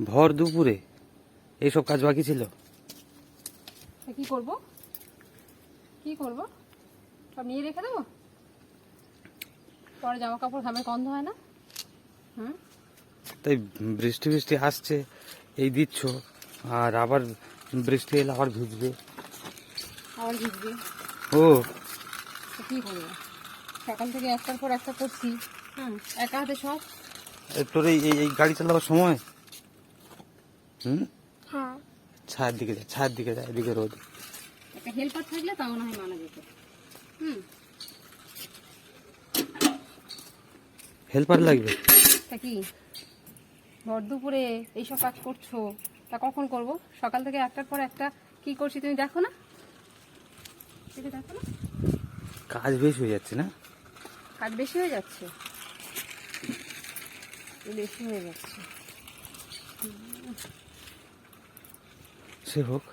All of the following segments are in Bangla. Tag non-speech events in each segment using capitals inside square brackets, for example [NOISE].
ভর দুপুরে এইসব কাজ বাকি ছিল। কি করব? কি করব? সব নিয়ে রেখে দেবো? পরে জামা কাপড় ঘামের গন্ধ হয় না? হুম? তাই বৃষ্টি বৃষ্টি আসছে এই দিচ্ছ আর আবার বৃষ্টি এলে আবার ভিজবে। আবার ভিজবে? ও। কি করব? সকাল থেকে একটার পর একটা করছি। হুম একা হাতে সব? তোর এই- এই গাড়ি চালাবার সময়? হুম? হ্যাঁ। ছায়ের দিকে যা ছায়ের দিকে যা এদিকে রোদ। একটা হেল্পার থাকলে তাও না হয় মানা যেত। হুম। হেল্পার লাগবে? তা কি? ভর দুপুরে এইসব কাজ করছ তা কখন করব? সকাল থেকে একটার পর একটা কি করছি তুমি দেখো না? দেখো না? কাজ বেশ হয়ে যাচ্ছে না? কাজ বেশি হয়ে যাচ্ছে? বেশি হয়ে যাচ্ছে। সে হোক।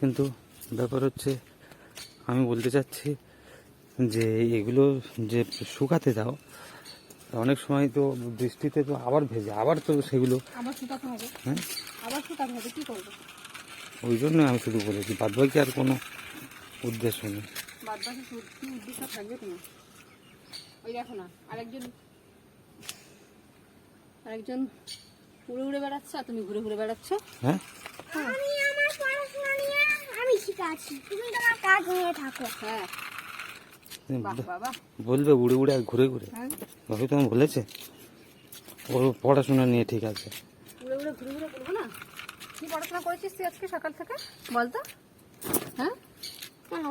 কিন্তু ব্যাপার হচ্ছে আমি বলতে চাচ্ছি যে এগুলো যে শুকাতে দাও অনেক সময় তো বৃষ্টিতে তো আবার ভেজে আবার তো সেগুলো হ্যাঁ? ওই জন্য আমি শুধু বলেছি বাদ বাকি আর কোনো উদ্দেশ্য নেই। ওই দেখো না আরেকজন উড়ে উড়ে বেড়াচ্ছে আর তুমি ঘুরে ঘুরে বেড়াচ্ছ? হ্যাঁ? আমি আমার পড়াশোনা নিয়ে আমি ঠিক আছি। তুমি তোমার কাজ নিয়ে থাকো। হ্যাঁ। বাবা বলবে উড়ে উড়ে আর ঘুরে ঘুরে। হ্যাঁ। ভাবি তোমার বলেছে? ওর পড়াশোনা নিয়ে ঠিক আছে। উড়ে উড়ে ঘুরে ঘুরে বলব না? কি পড়াশোনা করেছিস তুই আজকে সকাল থেকে? বলতো হ্যাঁ?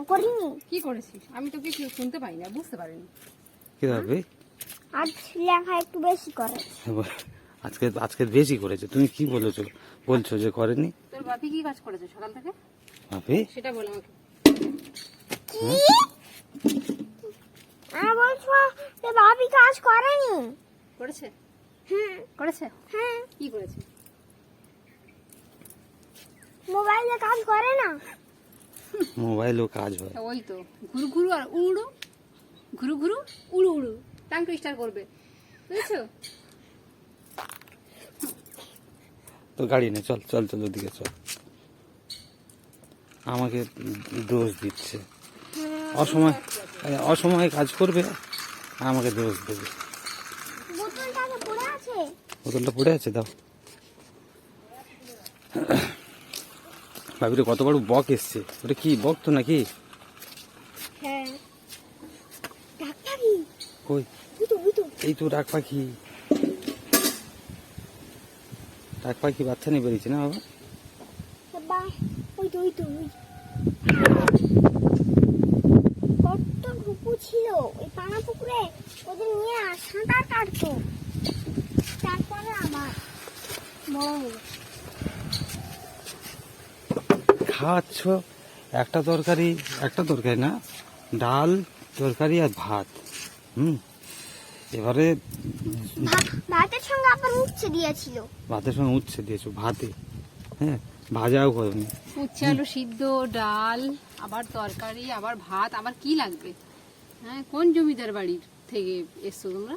করিনি। কি করেছিস? আমি তো কিছু শুনতে পাই না বুঝতে পারিনি। কি ভাবি? আজ লেখা একটু বেশি করে। আজকে আজকে বেশি করেছে। তুমি কি বলেছ? বলছো যে করেনি? তোর বাপি কি কাজ করেছে সকাল থেকে? ভাবি? সেটা বল আমাকে। কি আমি বলছো যে ভাবি কাজ করেনি। করেছে? হুম করেছে? হ্যাঁ। কি করেছে? মোবাইলে কাজ করে না। মোবাইলও কাজ হয়। ওই তো ঘুরু ঘুরু আর উড়ু ঘুরু ঘুরু উড়ু উড়ু টাং টুইস্টার করবে। বুঝেছ? তো গাড়ি নেই চল চল চল ওদিকে চল। আমাকে দোষ দিচ্ছে। অসময় অসময়ে কাজ করবে আমাকে দোষ দেবে। বোতলটা পড়ে আছে? দাও। ভাবিরে কত বড় বক এসছে। ওটা কি বক তো নাকি? হ্যাঁ। এই তো ডাক পাখি। ডাক পাখি বাচ্চা নিয়ে বেরিয়েছে না বাবা? ওই তো ওই তো ওই। কত ঘুপু ছিল ওই পানা পুকুরে। ওদের নিয়ে সাঁতার কাটতো তারপরে আবার বড় হলো। খাওয়াচ্ছ একটা তরকারি একটা তরকারি না ডাল তরকারি আর ভাত। হুম? এবারে ভাতের সঙ্গে আবার উচ্ছে দিয়েছিল। ভাতের সঙ্গে উচ্ছে দিয়েছ ভাতে? হ্যাঁ ভাজাও করনি উচ্ছে আলু সিদ্ধ ডাল আবার তরকারি আবার ভাত আবার কি লাগবে? হ্যাঁ কোন জমিদার বাড়ির থেকে এসছো তোমরা?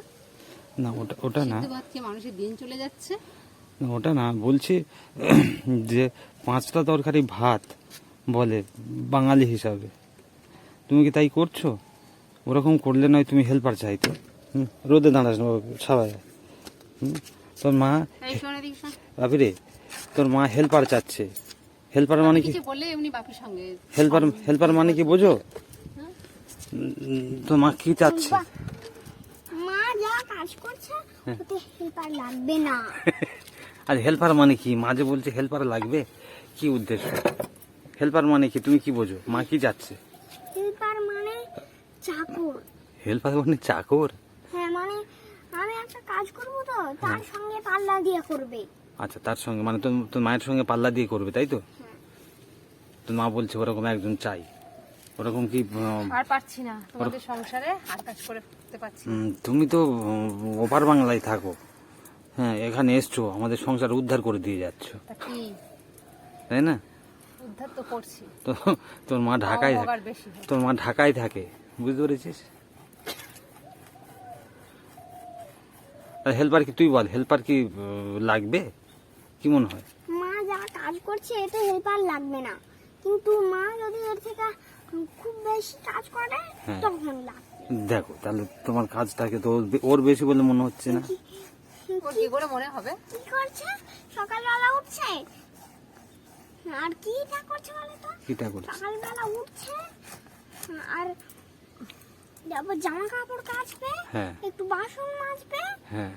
না ওটা ওটা না। ভাত খেয়ে মানুষের দিন চলে যাচ্ছে। না, ওটা না বলছি [CLEARS THROAT] যে পাঁচটা তরকারি ভাত বলে বাঙালি হিসাবে। তুমি কি তাই করছ? ওরকম করলে নয় তুমি হেল্পার চাইতো। হুম রোদে দাঁড়াস না সবাই হুম? তোর মা ভাবি রে তোর মা হেল্পার চাচ্ছে। হেল্পার মানে কি? কিছু বললে এমনি বাপির সঙ্গে হেল্পার হেল্পার মানে কি বোঝো? হ্যাঁ? তোর মা কি চাচ্ছে? মা যা কাজ করছে ওতে হেল্পার লাগবে না। [LAUGHS] আর হেল্পার মানে কি? মা যে বলছে হেল্পার লাগবে কি উদ্দেশ্য? হেল্পার মানে কি? তুমি কি বোঝো? মা কি যাচ্ছে হেল্পার মানে চাকর। হেল্পার মানে চাকর? হ্যাঁ মানে আমি একটা কাজ করব তো তার সঙ্গে পাল্লা দিয়ে করবে। আচ্ছা তার সঙ্গে মানে তোর তোর মায়ের সঙ্গে পাল্লা দিয়ে করবে তাই তো? হ্যাঁ। তোর মা বলছে ওরকম একজন চাই। ওরকম কি আর পারছি না তোমাদের সংসারে আর কাজ করে করতে পারছি তুমি তো ওপার বাংলায় থাকো। হ্যাঁ এখানে এসছো আমাদের সংসার উদ্ধার করে দিয়ে যাচ্ছ। তাই না? উদ্ধার তো করছি। তো তোর মা ঢাকায় থাকে। তোর মা ঢাকায় থাকে বুঝতে পেরেছিস? হেল্পার কি তুই বল হেল্পার কি লাগবে? কি মনে হয়? মা যা কাজ করছে এতে হেল্পার লাগবে না। কিন্তু মা যদি এর থেকে খুব বেশি কাজ করে হ্যাঁ। তখন লাগবে। দেখো তাহলে তোমার কাজটাকে তো ওর বে- ওর বেশি বলে মনে হচ্ছে না। ওর কি করে মনে হবে? কি করছে? সকালবেলা উঠছে? আর কিটা করছে বলে তো? কিটা করছে? সকালবেলা উঠছে আর তারপর জামা কাপড় কাচবে হ্যাঁ। একটু বাসন মাজবে। হ্যাঁ।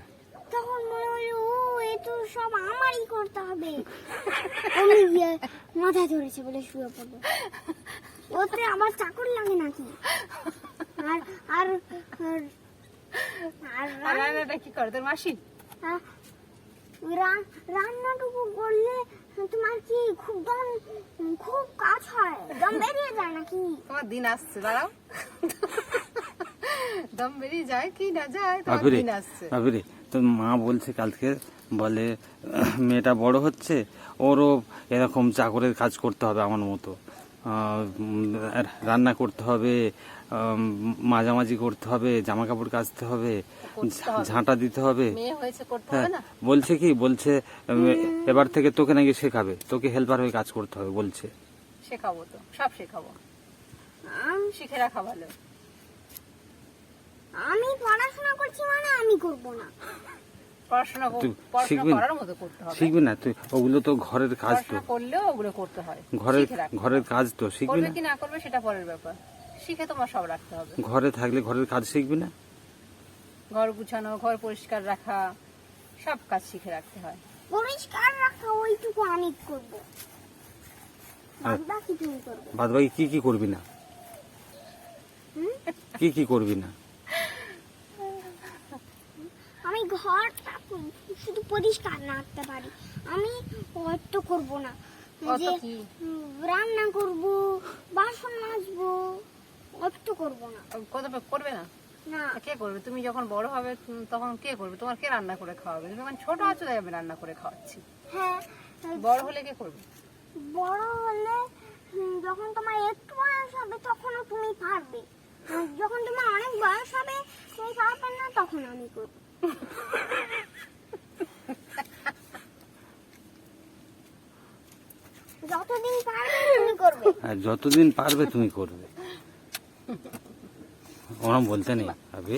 তখন মনে হলো ও এ তো সব আমারই করতে হবে। আমি গিয়ে মাথায় ধরেছে বলে শুয়ে পড়ল ওতে আবার চাকর লাগে নাকি? আর আর আর- রান্নাটা কি করে তোর মাসি? রান্নাটুকু করলে তোমার কি খুব দম খুব কাজ হয়? দম বেরিয়ে যায় নাকি? তোমার দিন আসছে দাঁড়াও। দম বেরিয়ে যায় কি না যায় তো মা বলছে কালকে বলে মেয়েটা বড় হচ্ছে ওরও এরকম চাকরের কাজ করতে হবে আমার মতো। রান্না করতে হবে মাঝামাঝি করতে হবে জামা কাপড় কাচতে হবে ঝাঁটা দিতে হবে। হ্যাঁ বলছে কি বলছে এবার থেকে তোকে নাকি শেখাবে তোকে হেল্পার হয়ে কাজ করতে হবে বলছে। শেখাবো তো সব শেখাবো। শিখে রাখা ভালো। আমি পড়াশোনা করছি মানে আমি করব না। পড়াশোনা কর- তুই পড়াশোনা শিখবি না? করার মতো করতে হবে। শিখবি না? তুই ওগুলো তো ঘরের কাজ তো। করলেও ওগুলো করতে হয়। ঘরের ঘরের কাজ তো শিখবি না? কি না করবে সেটা পরের ব্যাপার। শিখে তোমার সব রাখতে হবে। ঘরে থাকলে ঘরের কাজ শিখবি না? ঘর গুছানো ঘর পরিষ্কার রাখা সব কাজ শিখে রাখতে হয়। পরিষ্কার রাখা ওইটুকু আমি করব। বাদ বাকি তুমি করবে। বাদ কি কি করবি না? কি কি করবি না? আমি ঘরটা শুধু পরিষ্কার না রাখতে পারি। আমি অত করব না। যে রান্না করব বাসন মাজবো অত করব না। কত করবে না? না। কে করবে? তুমি যখন বড় হবে তখন কে করবে? তোমার কে রান্না করে খাওয়াবে? তুমি যখন ছোট আছো তাই আমি রান্না করে খাওয়াচ্ছি। হ্যাঁ। বড় হলে কে করবে? বড় হলে যখন তোমার একটু বয়স হবে তখনও তুমি পারবে। যখন তোমার অনেক বয়স হবে তুমি পারবে না তখন আমি করব। যতদিন পারবে তুমি করবে। আর যতদিন পারবে তুমি করবে। ওরম বলতে নেই ভাবি।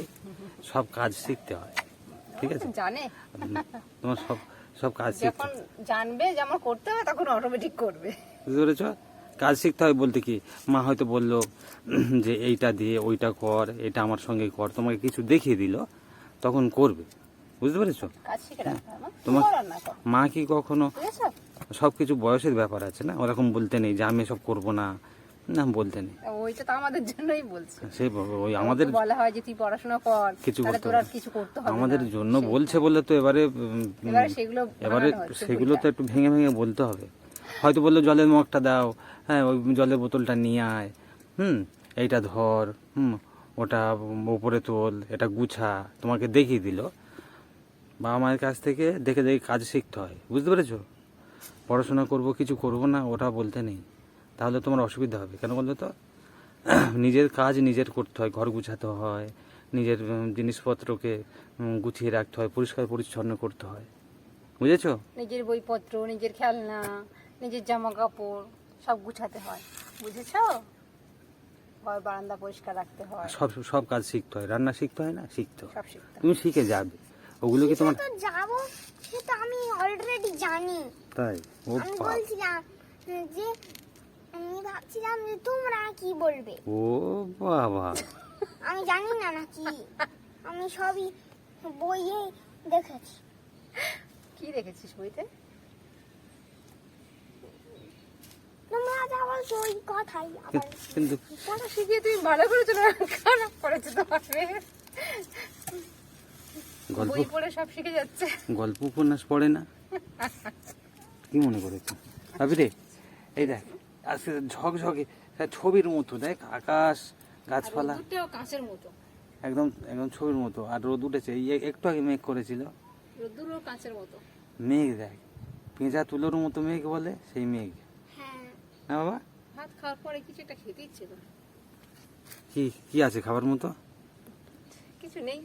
সব কাজ শিখতে হয় ঠিক আছে? জানে। তোমার সব সব কাজ শিখতে যখন জানবে যে আমার করতে হবে তখন অটোমেটিক করবে। বুঝতে পেরেছ? কাজ শিখতে হয় বলতে কি মা হয়তো বলল যে এইটা দিয়ে ওইটা কর এটা আমার সঙ্গে কর তোমাকে কিছু দেখিয়ে দিল। তখন করবে। বুঝতে পেরেছ? হবে তোমার- মা কি কখনো সব কিছু বয়সের ব্যাপার আছে না? ওরকম বলতে নেই যে আমি সব করব না। না বলতে নেই। ওইটা তো আমাদের জন্যই বলছে। সে ওই আমাদের বলা হয় যে তুই পড়াশোনা কর কিছু করতে আর কিছু করতে হবে আমাদের জন্য বলছে বলে তো এবারে এবারে সেগুলো এবারে সেগুলো তো একটু ভেঙে ভেঙে বলতে হবে। হয়তো বলল জলের মগটা দাও। হ্যাঁ ওই জলের বোতলটা নিয়ে আয়। হুম এইটা ধর। হুম ওটা উপরে তোল, এটা গুছা, তোমাকে দেখিয়ে দিল। বাবা মায়ের কাছ থেকে দেখে দেখে কাজ শিখতে হয়, বুঝতে পেরেছ? পড়াশোনা করব, কিছু করব না, ওটা বলতে নেই। তাহলে তোমার অসুবিধা হবে। কেন বলতো তো? [CLEARS THROAT] নিজের কাজ নিজের করতে হয়, ঘর গুছাতে হয়, নিজের জিনিসপত্রকে গুছিয়ে রাখতে হয়, পরিষ্কার পরিচ্ছন্ন করতে হয়। বুঝেছ? নিজের বইপত্র, নিজের খেলনা, নিজের জামা কাপড় সব গুছাতে হয়। বুঝেছ? ঘর বারান্দা পরিষ্কার রাখতে হয়। সব সব কাজ শিখতে হয়। রান্না শিখতে হয় না? শিখতে হয়। সব শিখতে হয়। তুমি শিখে যাবে। ওগুলো কি তোমার যাব সে তো আমি অলরেডি জানি। তাই? ও আমি। বলছিলাম যে আমি ভাবছিলাম যে তোমরা কি বলবে? ও বাবা। আমি জানি না নাকি। আমি সবই বইয়ে দেখেছি। কি দেখেছিস বইতে তোমরা যা বলছো ওই কথাই আবার কিন্তু- কিন্তু শিখিয়ে তুমি ভালো করেছ না খারাপ করেছ তোমার গল্প পড়ে সব শিখে যাচ্ছে। গল্প উপন্যাস পড়ে না? কি মনে করেছ? ভাবি রে এই দেখ আজকে ঝকঝকে ছবির মতো দেখ আকাশ গাছপালা। কাঁচের মতো। একদম একদম ছবির মতো আর রোদ উঠেছে। এই একটু আগে মেঘ করেছিল। রোদ্দুরও কাঁচের মতো। মেঘ দেখ পেঁজা তুলোর মতো মেঘ বলে সেই মেঘ। না বাবা? ভাত খাওয়ার পরে কিছু একটা খেতে ইচ্ছে করে। কি কি আছে খাবার মতো? কিছু নেই।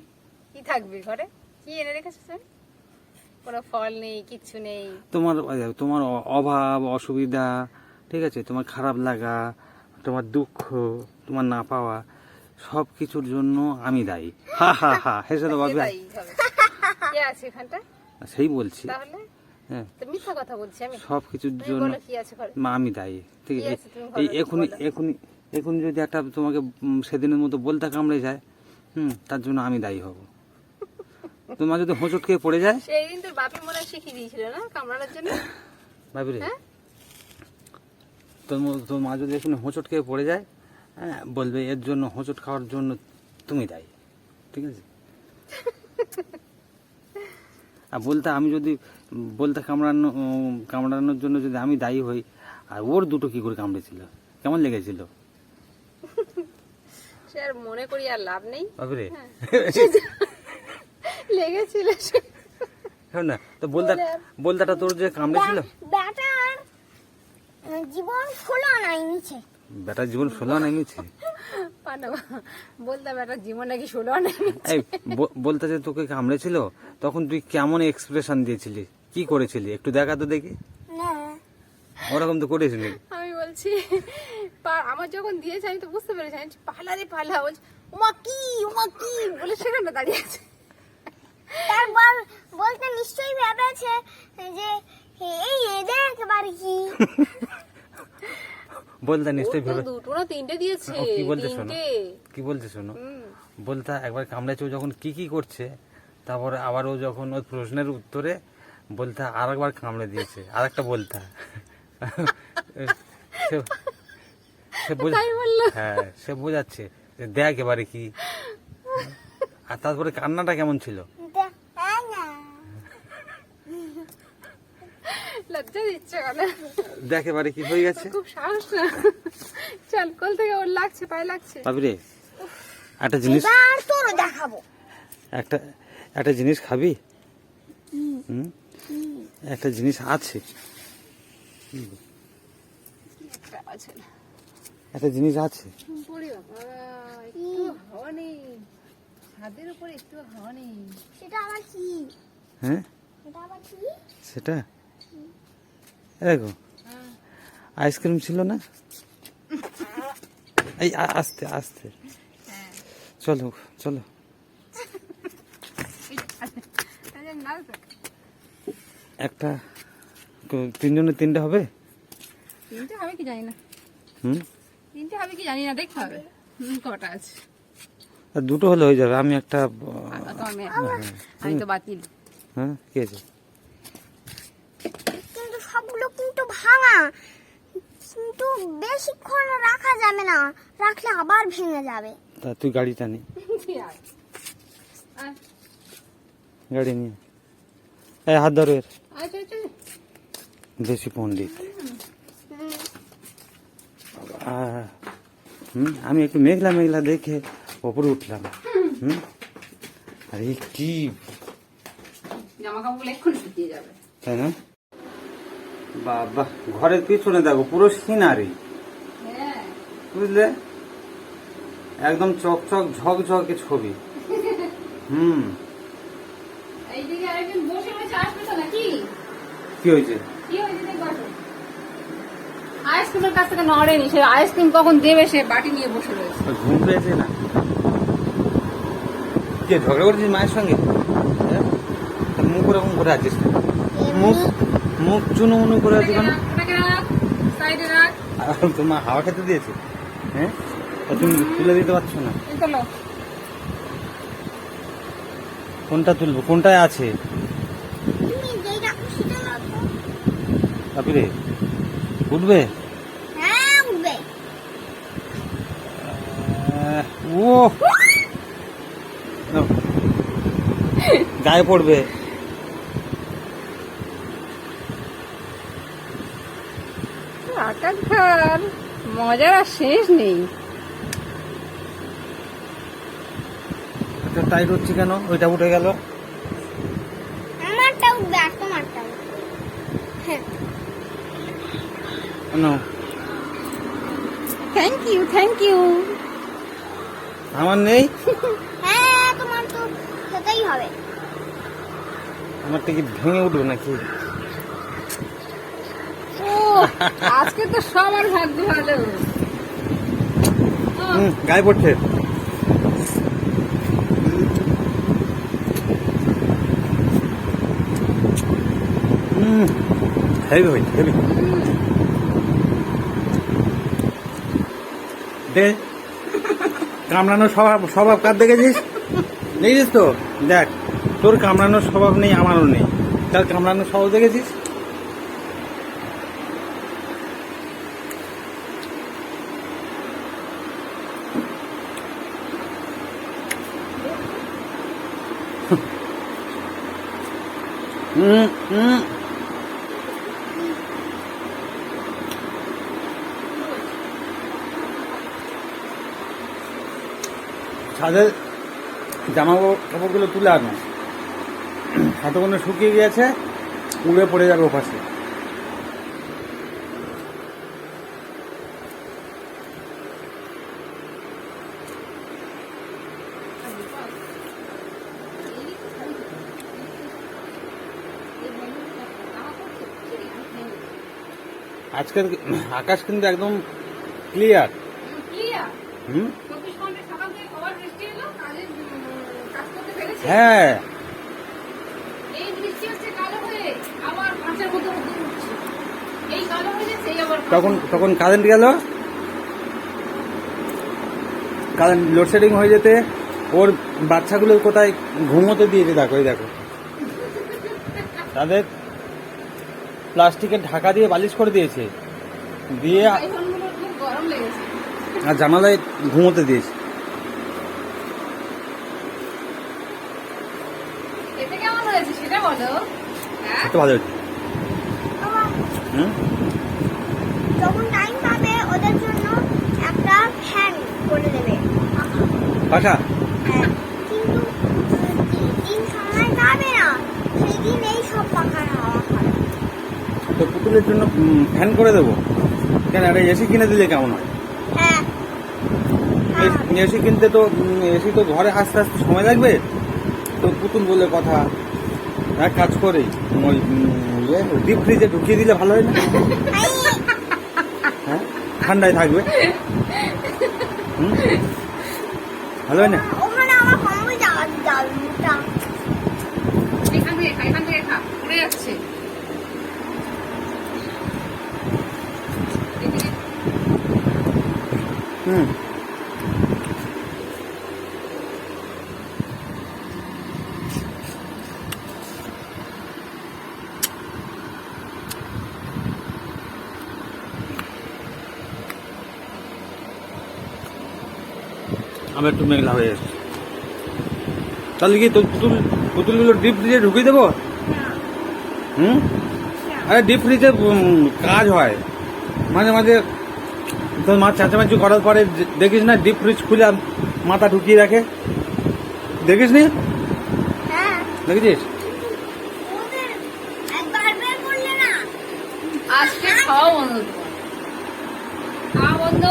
কি থাকবে ঘরে? কি এনে রেখেছো তুমি কোনো ফল নেই কিচ্ছু নেই। তোমার তোমার অভাব অসুবিধা ঠিক আছে? তোমার খারাপ লাগা তোমার দুঃখ তোমার না পাওয়া সব কিছুর জন্য আমি দায়ী। হা হা হা হেসে তো [LAUGHS] সেই বলছি। তাহলে? হ্যাঁ। মিথ্যা কথা বলছি আমি। সব কিছুর জন্য মা আমি দায়ী ঠিক আছে? এই এখনই। এখনই এখন যদি একটা তোমাকে সেদিনের মতো বলতে কামড়ে যায় হুম তার জন্য আমি দায়ী হব। [LAUGHS] তোমার যদি হোঁচট খেয়ে পড়ে যায়? সেই দিন তোর বাপি মনে শিখিয়ে দিয়েছিল না কামড়ানোর জন্য? ভাবি রে। হ্যাঁ? তোর তোর মা যদি এখানে হোঁচট খেয়ে পড়ে যায় হ্যাঁ বলবে এর জন্য হোঁচট খাওয়ার জন্য তুমি দায়ী ঠিক আছে? [LAUGHS] আর বলতে আমি যদি বলতে কামড়ানো কামড়ানোর জন্য যদি আমি দায়ী হই আর ওর দুটো কি করে কামড়েছিল? কেমন লেগেছিল? সে আর মনে করি আর লাভ নেই। ভাবি রে হ্যাঁ। [LAUGHS] লেগেছিল হ্যাঁ না তো বলতা বলতাটা তোর যে কামড়েছিল? ব্যাটার জীবন ষোলো আনাই নিচে। বেটার জীবন ষোলো নেমেছে পানো বলতাম একটা জীবন নাকি ষোলো এই ব- বলতে যে তোকে কামড়েছিল তখন তুই কেমন এক্সপ্রেশন দিয়েছিলি? কি করেছিলি? একটু দেখা তো দেখি। ওরকম তো করেছিলি। আমি বলছি পা- আমার যখন দিয়েছে আমি তো বুঝতে পেরেছি আমি পালা রে পালা। বলছি উমা কি উমা কি? বলে সেখানে দাঁড়িয়ে আছে। তারপর বলতে নিশ্চয়ই ভেবেছে যে এই এদের একেবারে কি? বলতে নিশ্চয়ই ভেবে দুটো না তিনটে দিয়েছে ও, কি বলতে শোনো? কি বলতে শোনো? বলতা একবার কামড়েছে ও যখন কি কি করছে তারপরে আবার ও যখন ওই প্রশ্নের উত্তরে বলতা আর একবার কামড়ে দিয়েছে আর একটা বলতা। [LAUGHS] সে- হ্যাঁ সে বোঝাচ্ছে যে দেখ এবারে কি। আর তারপরে কান্নাটা কেমন ছিল দে- হ্যাঁ না লজ্জা দিচ্ছে কেন দেখ এবারে কি হয়ে গেছে? খুব সাহস না। চল কোল থেকে ওর লাগছে পায়ে লাগছে। ভাবি রে। একটা জিনিস এবার তোরও দেখাবো। একটা একটা জিনিস খাবি? হুম। একটা জিনিস আছে। একটা আছে। না। একটা জিনিস আছে একটু হাওয়া ছাদের উপরে একটু হাওয়া নেই। সেটা হ্যাঁ? সেটা? দেখো। হ্যাঁ। আইসক্রিম ছিল না? এই আস্তে আস্তে। হ্যাঁ চলো চলো। একটা তিনজনের তিনটে হবে? তিনটে হবে কি জানি না। হুম? তিনটে হবে কি জানি না দেখতে হবে। কটা আছে। দুটো হলে হয়ে যাবে। আমি একটা মেয়ে আমি তো বাতিল হ্যাঁ কি আছে কিন্তু সবগুলো কিন্তু ভাঙা। কিন্তু বেশিক্ষণ রাখা যাবে না। রাখলে আবার ভেঙে যাবে। তা তুই গাড়িটা নে। গাড়ি নিয়ে। এই হাত ধরো। এর। দেশি পণ্ডিত। হুম আমি একটু মেঘলা মেঘলা দেখে ওপরে উঠলাম। হুম আরে কি জামা কাপড় এক্ষুনি শুকিয়ে যাবে। তাই না? বাবা ঘরের পিছনে দেখো পুরো সিনারি। হ্যাঁ। বুঝলে? একদম চকচক ঝকঝকে ছবি। হুম। এইদিকে আরেকজন বসে রয়েছে আসবে তো নাকি? কি হয়েছে। আইসক্রিমের কাছ থেকে নড়েনি সে আইসক্রিম কখন দেবে সে বাটি নিয়ে বসে রয়েছে। ঘুম পেয়েছে না? কে ঝগড়া করেছিস মায়ের সঙ্গে? হ্যাঁ? মুখ ওরকম করে আছিস মুখ মুখ চুনো মুনু করে আছে কেন? তোমার হাওয়া খেতে দিয়েছে? হ্যাঁ? তুমি তুলে দিতে পারছ না। কোনটা তুলবো? কোনটায় আছে? তারপরে উঠবে? হ্যাঁ ও গায়ে পড়বে আকাশ ঘর মজার আর শেষ নেই। এটা টাইট হচ্ছে কেন? ওইটা উঠে গেল। আমারটা উঠবে আর তোমারটা হ্যাঁ। থ্যাংক ইউ থ্যাংক ইউ আমার নেই? হ্যাঁ তোমার তো খেতেই হবে। আমারটা কি ভেঙে উঠবে নাকি? আজকে তো সবার ভাগ্য ভালো। গায়ে পড়ছে। কামড়ানোর স্বভাব স্বভাব কার দেখেছিস? দেখেছিস তো? দেখ, তোর কামড়ানোর স্বভাব নেই, আমারও নেই। তার কামড়ানোর স্বভাব দেখেছিস? হুম হুম ছাদের জামা কাপড়গুলো তুলে আনো। হাতগুলো শুকিয়ে গিয়েছে উড়ে পড়ে যাবে ওপাশে আজকের আকাশ কিন্তু একদম ক্লিয়ার ক্লিয়ার হুম চব্বিশ ঘণ্টা সকাল থেকে খবর বৃষ্টি এলো কাজের উম, কাজ করতে পেরেছি হ্যাঁ এই বৃষ্টি হচ্ছে কালো হয়ে আবার মাছের মতো রোদ্দুর উঠছে আকাশ কিন্তু একদম ক্লিয়ার এই আবার তখন তখন কারেন্ট গেল? কারেন্ট লোডশেডিং হয়ে যেতে ওর বাচ্চাগুলো কোথায় ঘুমোতে দিয়েছে দেখো এই দেখো। তাদের প্লাস্টিকের ঢাকা দিয়ে বালিশ করে দিয়েছে। দিয়ে আইফোনগুলো খুব গরম লেগেছে। আর জানালায় ঘুমোতে দিয়েছে। এতে কেমন হয়েছে সেটা বলো। হ্যাঁ? ভালো হচ্ছে বাবা, হুম? যখন টাইম পাবে ওদের জন্য একটা ফ্যান করে দেবে। পাশা হ্যাঁ কিন্তু দিন সময় যাবে না। সেদিন এই সব খাবে তো পুতুলের জন্য ফ্যান করে দেবো। কেন? একটা এসি কিনে দিলে কেমন হয়? হ্যাঁ। এসি কিনতে তো এসি তো ঘরে আসতে আসতে সময় লাগবে। তো পুতুল বলে কথা এক কাজ করে ওই ডিপ ফ্রিজে ঢুকিয়ে দিলে ভালো হয় না? হ্যাঁ? ঠান্ডায় থাকবে। হুম? ভালো হয় না ওখানে আমার কমবে যাওয়ার জালটা এখান থেকে খা এখান থেকে খা উড়ে যাচ্ছে এদিকে হুম। আমি একটু মেঘলা হয়ে এসছি তাহলে কি পুতুল পুতুলগুলো ডিপ ফ্রিজে ঢুকিয়ে দেবো? হুম? আরে ডিপ ফ্রিজে কাজ হয়। মাঝে মাঝে তোর মা চাচামাচি করার পরে দেখিস না ডিপ ফ্রিজ খুলে মাথা ঢুকিয়ে রাখে। দেখিস নি? হ্যাঁ। দেখেছিস ওদের একবার বের করলে না আজকে খাওয়া বন্ধ। তোমার খাওয়া বন্ধ।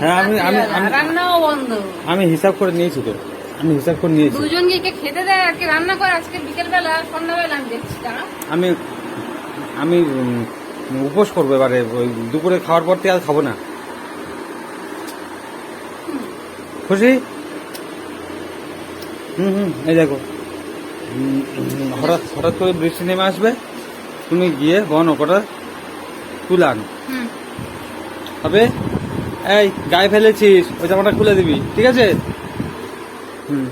হ্যাঁ, আমি- আমি- রাত্রিবেলা, আমি- রান্নাও বন্ধ। আমি হিসাব করে নিয়েছি তো। আমি হিসাব করে নিয়েছি। দুজনকে কে খেতে দেয়? আর রান্না করে আজকে বিকেল সন্ধ্যাবেলা আমি দেখছি আমি আমি উপোস করব এবারে। ওই দুপুরে খাওয়ার পর থেকে আর খাব না। খুশি? হুম হুম এই দেখো। হঠাৎ হঠাৎ করে বৃষ্টি নেমে আসবে। তুমি গিয়ে বন ওটা তুলে আনো। হবে এই গায়ে ফেলেছিস ওই জামাটা খুলে দিবি ঠিক আছে? হুম।